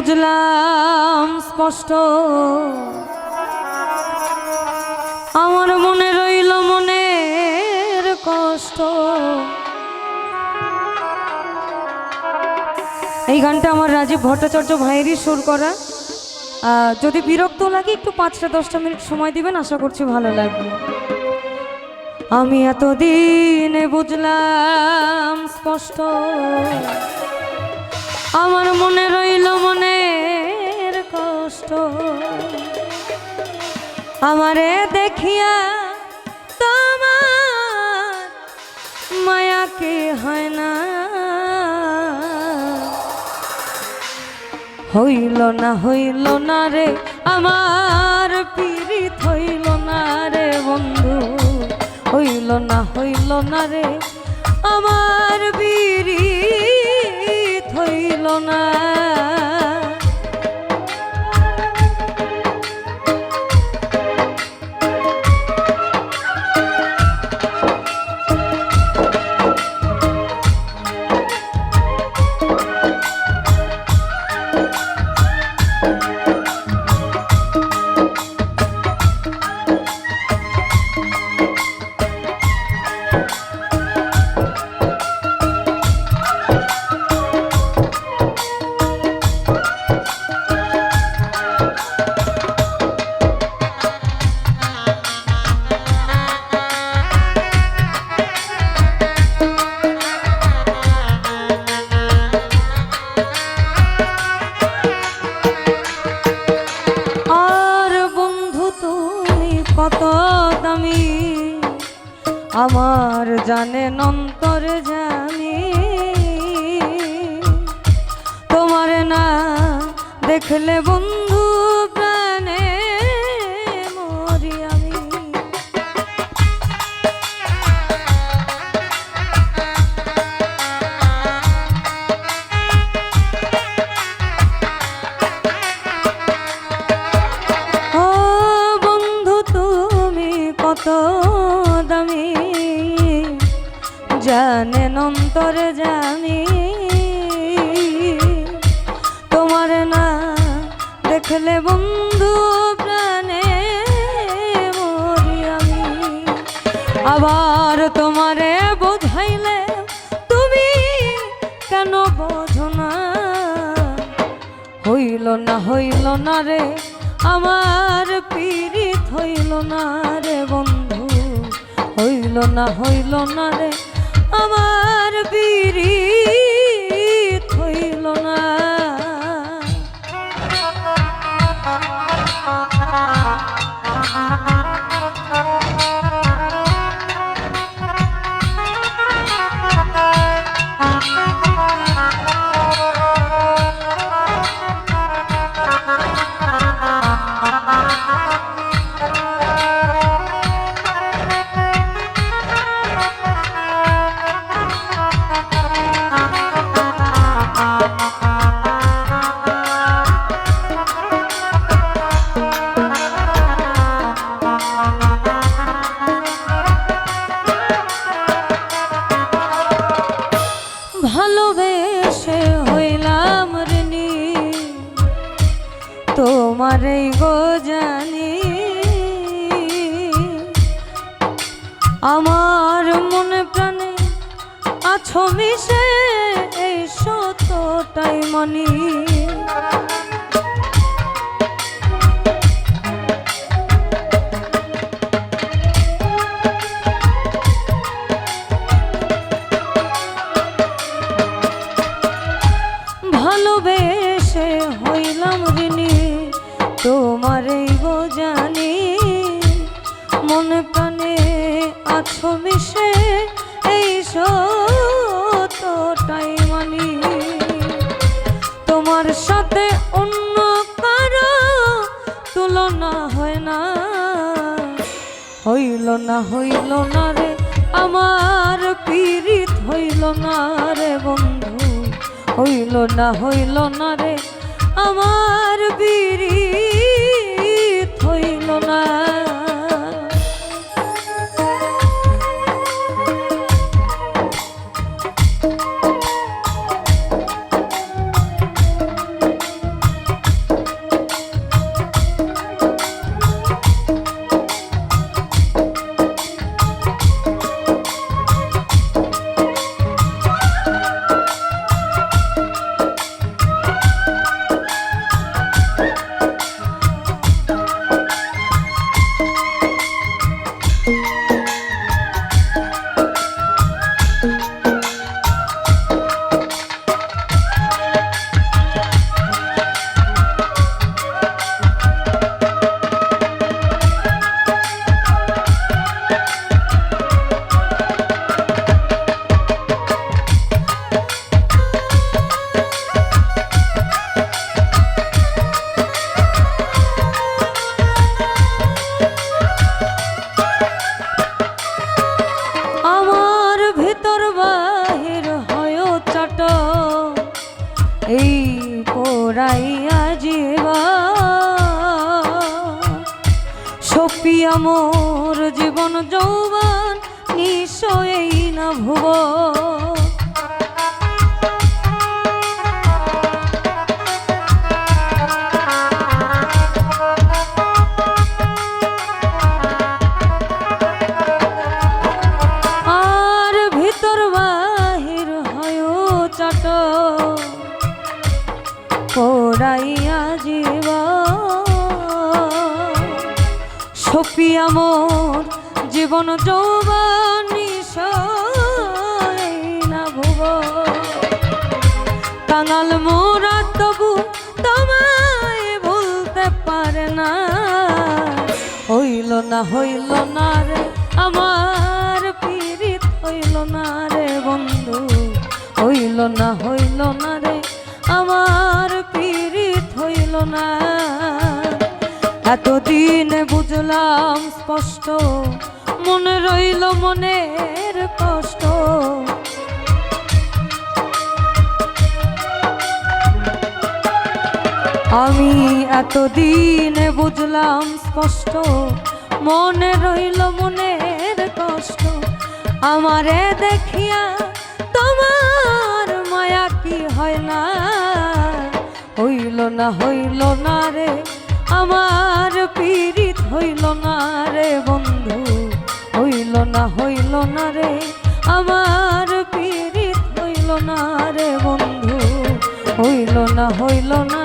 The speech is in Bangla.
বুঝলাম স্পষ্ট। আমার মনে রইল মনের কষ্ট। এই গানটা আমার রাজীব ভট্টাচার্য ভাইয়েরই সুর করা। যদি বিরক্ত লাগে একটু পাঁচটা, দশটা মিনিট সময় দিবেন, আশা করছি ভালো লাগবে। আমি এতদিনে বুঝলাম স্পষ্ট। আমার মনে মনের আমারে দেখিয়া তোমার মায়া কি হয় না? হইল না হইল না রে, আমার পীড়িত হইল না রে বন্ধু। হইল না হইল না রে, আমার পীড়িত হইল না। আমার জানে নন্তর জানি। তোমার না দেখলে বন্ধু অন্তরে জানি, তোমার না দেখলে বন্ধু প্রাণে মরি আমি। আবার তোমারে বোঝাইলে তুমি কেন বোঝো না? হইল না হইল না রে, আমার পীড়িত হইল না রে বন্ধু। হইল না হইল না রে আমার পীড়িত তোমার এই গো জানি আমার মনে প্রাণে আছো মিশে এই সতটাই মনি। ভালোবেসে তোমার এই গো জানি মনে প্রাণে আছো মিশে, এই সতটাই মানি। তোমার সাথে অন্য কারও তুলনা হয় না। হইল না হইল না রে, আমার পীড়িত হইল না রে বন্ধু। হইল না হইল না রে, আমার পীড়িত হইল না। পড়াইয়া জীবা সপিয়া মোর জীবন যৌবন নিশ্চয়ই না ভুব। আর ভিতর বাহির হয় চাট। পড়াইয়া জীবা। সপিয়া মোর জীবন যৌবনী না ভুব। কাঙাল মোরা তবু তোমায় ভুলতে পারে না। হইল না হইল না রে, আমার পীড়িত হইল না রে বন্ধু। হইল না হইল না রে, আমার না। এতদিন বুঝলাম স্পষ্ট, মনে রইল মনের কষ্ট। আমি এতদিন বুঝলাম স্পষ্ট, মনে রইল মনের কষ্ট। আমারে দেখিয়া তোমার না হইল না রে, আমার পীড়িত হইল না রে বন্ধু। হইল না হইল না রে, আমার পীড়িত হইল না রে বন্ধু। হইল না হইল না